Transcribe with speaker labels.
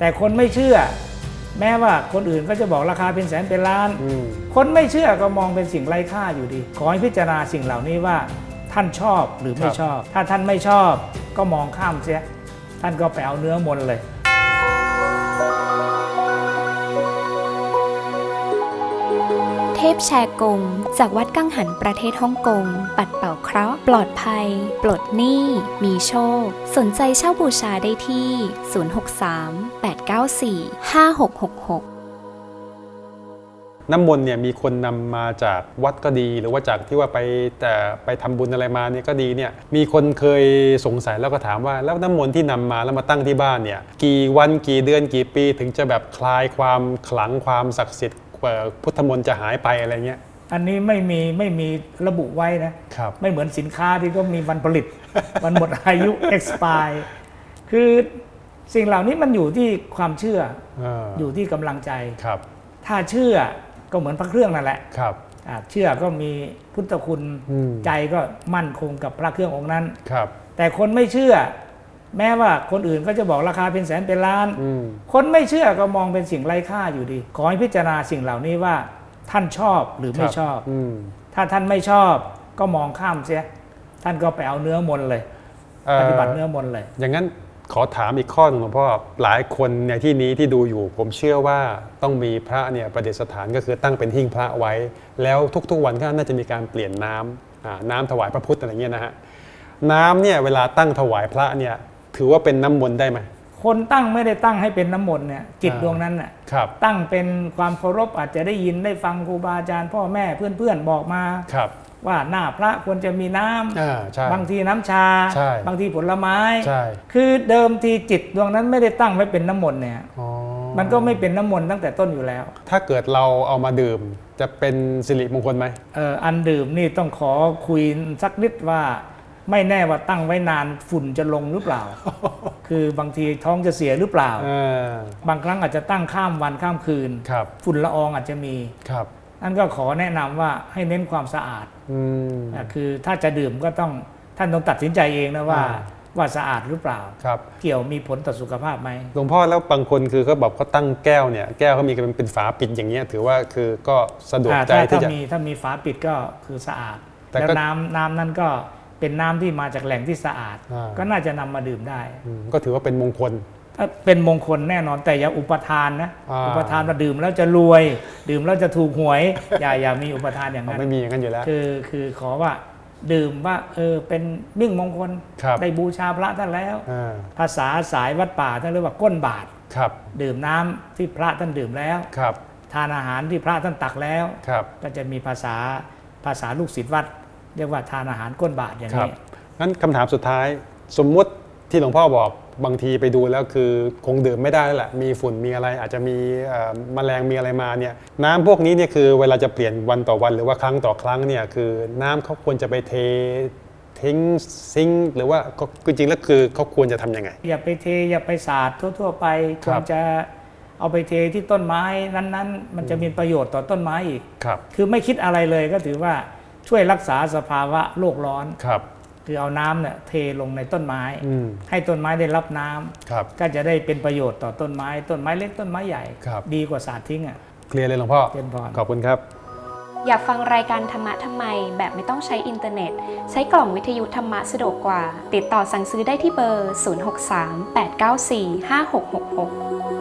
Speaker 1: แต่คนไม่เชื่อ แม้ว่าคนอื่นก็จะบอกราคาเป็นแสนเป็นล้าน
Speaker 2: อืม
Speaker 1: คนไม่เชื่อก็มองเป็นสิ่งไร้ค่าอยู่ดี ขอให้พิจารณาสิ่งเหล่านี้ว่า ท่านชอบหรือไม่
Speaker 2: ครับ
Speaker 1: ชอบ ถ้าท่านไม่ชอบก็มองข้ามเสีย ท่านก็ไปเอาเนื้อมนต์เลย
Speaker 3: เทพแชกง จากวัดกังหันประเทศฮ่องกง ปัดเป่าเคราะห์ ปลอดภัย ปลดหนี้ มีโชค สนใจเช่าบูชาได้ที่ 063 894 5666
Speaker 2: น้ำมนต์เนี่ยมีคนนำมาจากวัดก็ดี หรือว่าจากที่ว่าไปแต่ไปทำบุญอะไรมาเนี่ยก็ดีเนี่ยมีคนเคยสงสัยแล้วก็ถามว่าแล้วน้ำมนต์ที่นำมาแล้วมาตั้งที่บ้านเนี่ยกี่วันกี่เดือนกี่ปีถึงจะแบบคลายความขลังความศักดิ์สิทธิ์ พุทธมนต์จะหายไปอะไรเงี้ย
Speaker 1: อันนี้ไม่มีไม่มีระบุไว้นะ
Speaker 2: ครับ
Speaker 1: ไม่เหมือนสินค้าที่ก็มีวันผลิต วันหมดอายุ expire คือสิ่งเหล่านี้มันอยู่ที่ความเชื่อ
Speaker 2: เออ
Speaker 1: อยู่ที่กำลังใจ
Speaker 2: ครับ
Speaker 1: ถ้าเชื่อก็เหมือนพระเครื่องนั่นแหละ
Speaker 2: ครับ
Speaker 1: อ่าเชื่อก็มีพุทธคุณ
Speaker 2: อืม
Speaker 1: ใจก็มั่นคงกับพระเครื่ององค์นั้น
Speaker 2: ครับ
Speaker 1: แต่คนไม่เชื่อ แม้ว่าคนอื่นก็จะบอกราคาเป็นแสนเป็นล้าน
Speaker 2: อืม
Speaker 1: คนไม่เชื่อก็มองเป็นสิ่งไร้ค่าอยู่ดี ขอให้พิจารณาสิ่งเหล่านี้ว่า ท่านชอบหรือไม่
Speaker 2: ครับ
Speaker 1: ชอบ
Speaker 2: อืม
Speaker 1: ถ้าท่านไม่ชอบก็มองข้ามเสีย ท่านก็ไปเอาเนื้อมนต์เลย
Speaker 2: เอ่อ
Speaker 1: ปฏิบัติเนื้อมนต์เลย
Speaker 2: อย่างนั้นขอถามอีกข้อหนึงหลวงพ่อหลายคนในที่นี้ที่ดูอยู่ ผมเชื่อว่าต้องมีพระเนี่ยประดิษฐานก็คือตั้งเป็นหิ้งพระไว้ แล้วทุกๆวันก็น่าจะมีการเปลี่ยนน้ำอ่าน้ำถวายพระพุทธอะไรเงี้ยนะฮะน้ำเนี่ยเวลาตั้งถวายพระเนี่ย ถือว่าเป็นน้ำมนต์ได้ไหม
Speaker 1: คนตั้งไม่ได้ตั้งให้เป็นน้ำมนต์เนี่ยจิต
Speaker 2: อ่า
Speaker 1: ดวงนั้นน่ะ
Speaker 2: ครับ
Speaker 1: ตั้งเป็นความเคารพอาจจะได้ยินได้ฟังครูบาอาจารย์ พ่อแม่เพื่อนๆบอกมา
Speaker 2: ครับ
Speaker 1: ว่าหน้าพระควรจะมีน้ำ
Speaker 2: อ่าใช่
Speaker 1: บางทีน้ำชา
Speaker 2: ใช่
Speaker 1: บางทีผลไม้
Speaker 2: ใช่
Speaker 1: คือเดิมทีจิตดวงนั้นไม่ได้ตั้งไว้เป็นน้ำมนต์เนี่ย
Speaker 2: อ๋อ
Speaker 1: มันก็ไม่เป็นน้ำมนต์ตั้งแต่ต้นอยู่แล้ว
Speaker 2: ถ้าเกิดเราเอามาดื่ม จะเป็นสิริมงคลไหม
Speaker 1: เอ่ออันดื่มนี่ต้องขอคุยสักนิดว่า ไม่แน่ว่าตั้งไว้นานฝุ่นจะลงหรือเปล่า คือบางทีท้องจะเสียหรือเปล่า
Speaker 2: เออบา
Speaker 1: งครั้งอาจจะตั้งข้ามวันข้ามคืน
Speaker 2: ครับ
Speaker 1: ฝุ่นละอองอาจจะมี
Speaker 2: ครับ
Speaker 1: นั่นก็ขอแนะนำว่าให้เน้นความสะอาด
Speaker 2: อืม
Speaker 1: อะคือถ้าจะดื่มก็ต้องท่านต้องตัดสินใจเองนะว่า
Speaker 2: อ่า
Speaker 1: ว่าสะอาดหรือเปล่า
Speaker 2: ครับ
Speaker 1: เกี่ยวมีผลต่อสุขภาพไหม
Speaker 2: หลวงพ่อแล้วบางคนคือเขาบอกเขาตั้งแก้วเนี่ยแก้วเขามีเป็นเป็นฝาปิดอย่างเงี้ยถือว่าคือก็สะดวก
Speaker 1: อ่า
Speaker 2: ใจ
Speaker 1: ถ้า
Speaker 2: ที่
Speaker 1: ถ้า
Speaker 2: จะ
Speaker 1: มีถ้ามีฝาปิดก็คือสะอาด
Speaker 2: แต่
Speaker 1: แล้ว
Speaker 2: ก็
Speaker 1: น้ำน้ำนั้นก็ เป็นน้ำที่มาจากแหล่งที่สะอาด
Speaker 2: อ่า
Speaker 1: ก็น่าจะนำมาดื่มได้
Speaker 2: อืมก็ถือว่าเป็นมงคล
Speaker 1: ถ้าเป็นมงคลแน่นอนแต่อย่าอุปทานนะ
Speaker 2: อ่า
Speaker 1: อุปทานมาดื่มแล้วจะรวย ดื่มแล้วจะถูกหวย อย่าอย่ามีอุปทานอย่าง
Speaker 2: เรา
Speaker 1: นั้น
Speaker 2: ไม่มีอย่างนั้นอยู่แล้ว
Speaker 1: คือคือขอว่าดื่มว่าเออเป็นมิ่งมงคล
Speaker 2: ครับ
Speaker 1: ได้บูชาพระท่านแล้ว
Speaker 2: อ่า
Speaker 1: ภาษาสายวัดป่าท่านเรียกว่าก้นบาท
Speaker 2: ครับ
Speaker 1: ดื่มน้ำที่พระท่านดื่มแล้ว
Speaker 2: ครับ
Speaker 1: ทานอาหารที่พระท่านตักแล้ว
Speaker 2: ครับ
Speaker 1: ก็จะมีภาษาภาษาลูกศิษย์วัด เรียกว่าทานอาหารก้นบาทอย่าง
Speaker 2: ครับ
Speaker 1: นี้
Speaker 2: งั้นคำถามสุดท้ายสมมุติที่หลวงพ่อบอกบางทีไปดูแล้วคือคงดื่มไม่ได้แล้วแหละมีฝุ่นมีอะไร อาจจะมีเอ่อแมลงมีอะไรมาเนี่ยน้ำพวกนี้เนี่ยคือเวลาจะเปลี่ยนวันต่อวันหรือว่าครั้งต่อครั้งเนี่ยคือน้ำเขาควรจะไปเททิ้งซิงค์หรือว่าก็จริงๆแล้วคือเขาควรจะทำยังไง
Speaker 1: อย่าไปเทอย่าไปสาดทั่ว ๆ ไป
Speaker 2: ค
Speaker 1: ครับวรจะเอาไปเทที่ต้นไม้นั้นๆ มันจะมีประโยชน์ต่อต้นไม้อีก
Speaker 2: ครับ
Speaker 1: คือไม่คิดอะไรเลยก็ถือว่า ช่วยรักษาสภาวะโลกร้อน
Speaker 2: ครับ
Speaker 1: คือเอาน้ำเนี่ยเทลงในต้นไม้
Speaker 2: อืม
Speaker 1: ให้ต้นไม้ได้รับน้ำ
Speaker 2: ครับ
Speaker 1: ก็จะได้เป็นประโยชน์ต่อต้นไม้ ต้นไม้เล็กต้นไม้ใหญ่
Speaker 2: ครับ
Speaker 1: ดีกว่าสาดทิ้งอะ
Speaker 2: เคลียร์เลยหลวงพ่อ
Speaker 1: เจริญพร
Speaker 2: ขอบคุณครับ
Speaker 3: อยากฟังรายการธรรมะทำไม แบบไม่ต้องใช้อินเทอร์เน็ต ใช้กล่องวิทยุธรรมะสะดวกกว่า ติดต่อสั่งซื้อได้ที่เบอร์ 063 894 5666